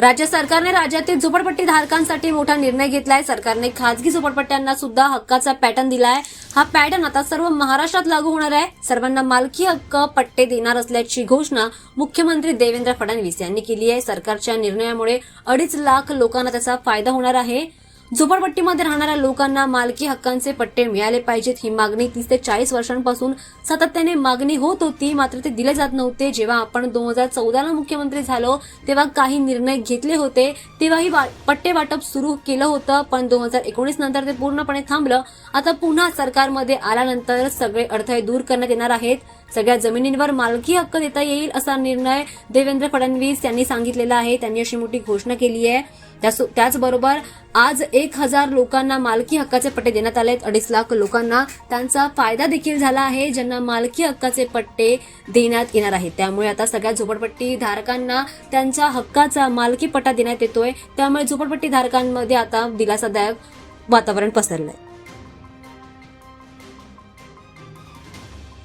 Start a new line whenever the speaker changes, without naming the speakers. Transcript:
राज्य सरकारने राज्यातील झोपडपट्टी धारकांसाठी मोठा निर्णय घेतलाय. सरकारने खासगी झोपडपट्ट्यांना सुद्धा हक्काचा पॅटर्न दिलाय. हा पॅटर्न आता सर्व महाराष्ट्रात लागू होणार आहे. सर्वांना मालकी हक्क पट्टे देणार असल्याची घोषणा मुख्यमंत्री देवेंद्र फडणवीस यांनी केली आहे. सरकारच्या निर्णयामुळे अडीच लाख लोकांना त्याचा फायदा होणार आहे. झोपडपट्टीमध्ये राहणाऱ्या लोकांना मालकी हक्कांचे पट्टे मिळाले पाहिजेत. ही मागणी तीस ते चाळीस वर्षांपासून सातत्याने मागणी होत होती. मात्र ते दिले जात नव्हते. जेव्हा आपण दोन हजार चौदाला मुख्यमंत्री झालो तेव्हा काही निर्णय घेतले होते. तेव्हाही वा- पट्टे वाटप सुरू केलं होतं पण दोन हजार एकोणीस नंतर ते पूर्णपणे थांबलं. आता पुन्हा सरकारमध्ये आल्यानंतर सगळे अडथळे दूर करण्यात येणार आहेत. सगळ्या जमिनींवर मालकी हक्क देता येईल असा निर्णय देवेंद्र फडणवीस यांनी सांगितलेला आहे. त्यांनी अशी मोठी घोषणा केली आहे. त्याचबरोबर आज एक हजार लोकांना मालकी हक्काचे पट्टे देण्यात आले आहेत अडीच लाख लोकांना त्यांचा फायदा देखील झाला आहे. ज्यांना मालकी हक्काचे पट्टे देण्यात येणार आहेत. त्यामुळे आता सगळ्या झोपडपट्टी धारकांना त्यांच्या हक्काचा मालकी पट्टा देण्यात येतोय. त्यामुळे झोपडपट्टी धारकांमध्ये आता दिलासादायक वातावरण पसरलंय.